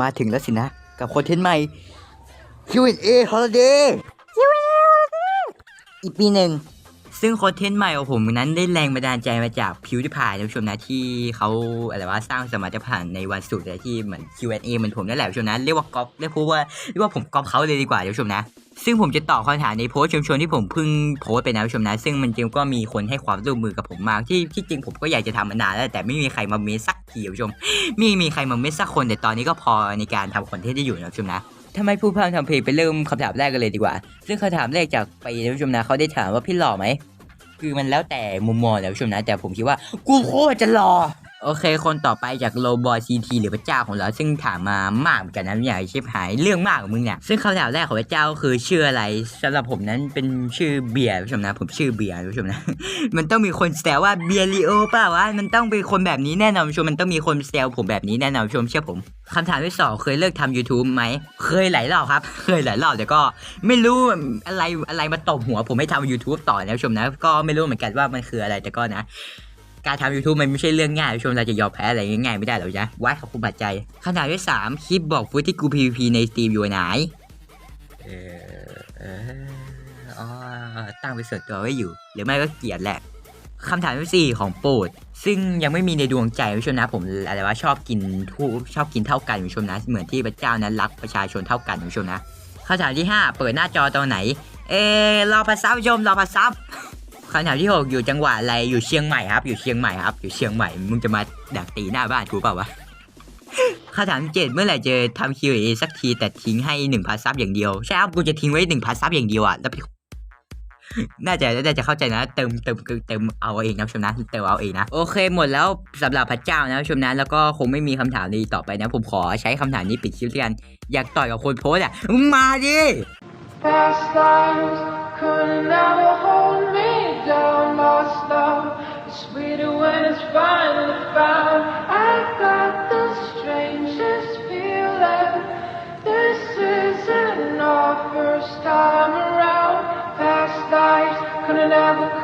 มาถึงแล้วสินะ กับคอนเทนต์ใหม่ Q&A Holiday Q&A Holiday อีกปีหนึ่ง ซึ่งคอนเทนต์ใหม่ของผมนั้นได้แรงบันดาลใจมาจากพิวที่ผ่านท่านผู้ชมนะที่เขาอะไรว่าสร้างสมรรถผ่านในวันสุดเลยที่เหมือน Q&A เหมือนผมนั่นแหละผู้ชมนะเรียกว่าก๊อปเรียกว่าเรียกว่าผมก๊อปเขาเลยดีกว่าผู้ชมนะ ซึ่งผมจะตอบคำถามในโพสต์ชมชนที่ผมเพิ่งโพสต์ไปนะผู้ชมนะ ซึ่งมันจริงก็มีคนให้ความร่วมมือกับผมมากที่ที่จริงผมก็อยากจะทำมานานแล้ว แต่ไม่มีใครมาเมสสักทีผู้ชมไม่มีใครมาเมสสักคนแต่ตอนนี้ก็พอในการทำคอนเทนต์ได้อยู่นะผู้ชมนะทำไมผู้พามทำเพลงไปเริ่มคำถามแรกกันเลยดีกว่า ซึ่งคำถามแรกจากไปนะผู้ชมนะเขาได้ถามว่าพี่หล่อไหมคือมันแล้วแต่มุมมองแหละผู้ชมนะ แต่ผมคิดว่ากูโคตรจะหล่อ โอเค คนต่อไปจากโลบอยซีทีหรือพระเจ้าของเรา ซึ่งถามมามากเหมือนกันนะอย่างชิบหายเรื่องมากของมึงเนี่ยซึ่งคำถามแรกของพระเจ้าก็คือชื่ออะไรสำหรับผมนั้นเป็นชื่อเบียร์ผู้ชมนะผมชื่อเบียร์ผู้ชมนะ มันต้องมีคนแซวว่าเบียร์ลีโอเปล่าวะมันต้องเป็นคนแบบนี้แน่นอนผู้ชมมันต้องมีคนแซวผมแบบนี้แน่นอนผู้ชมเชื่อผมคำถามที่สองเคยเลิกทำ YouTube ไหม เคยหลายรอบครับ เคยหลายรอบแต่ก็ไม่รู้อะไรอะไรมาตบหัว ผมไม่ทำ YouTube ต่อนะผู้ชมนะ ก็ไม่รู้เหมือนกันว่ามันคืออะไรแต่ก็นะ การทำ YouTube มันไม่ใช่เรื่องง่ายผู้ชมเราจะยอมแพ้อะไรง่ายๆไม่ได้หรอกจ้ะไว้ขอบคุณปัจจัยคำถามที่สามคลิปบอกฟุตที่กู PVP ใน Steam อยู่ไหนเออเอออ๋อตั้งเป็นส่วนตัวไว้อยู่ หรือไม่ก็เกลียดแหละคำถามที่สี่ของโปรด ซึ่งยังไม่มีในดวงใจผู้ชมนะผมอะไรว่าชอบกินทุกชอบกินเท่ากันผู้ชมนะ เหมือนที่พระเจ้านั้นรักประชาชนเท่ากันผู้ชมนะคำถามที่ห้าเปิดหน้าจอตอนไหนเออรอพัซับผู้ชมรอพัซับ คำถามที่หกอยู่จังหวัดอะไรอยู่เชียงใหม่ครับ อยู่เชียงใหม่ครับ อยู่เชียงใหม่มึงจะมาดักตีหน้าบ้านกูเปล่าวะคำถามเจ็ดเมื่อไหร่จะทำ Q&A สักทีแต่ทิ้งให้หนึ่งพันซับอย่างเดียวใช่ครับกูจะทิ้งไว้หนึ่งพันซับอย่างเดียวอะแล้วน่าจะน่าจะเข้าใจนะ เติมเติมเติมเอาเองนะชมนะเติมเอาเองนะโอเคหมดแล้วสำหรับพระเจ้านะชมนะแล้วก็คงไม่มีคำถามนี้ต่อไปนะ ผมขอใช้คำถามนี้ปิดคลิปด้วยกัน อยากต่อยกับคนโพสอะมึงมาดิ sweeter when it's finally found. I got the strangest feeling. This isn't our first time around. Past lives could never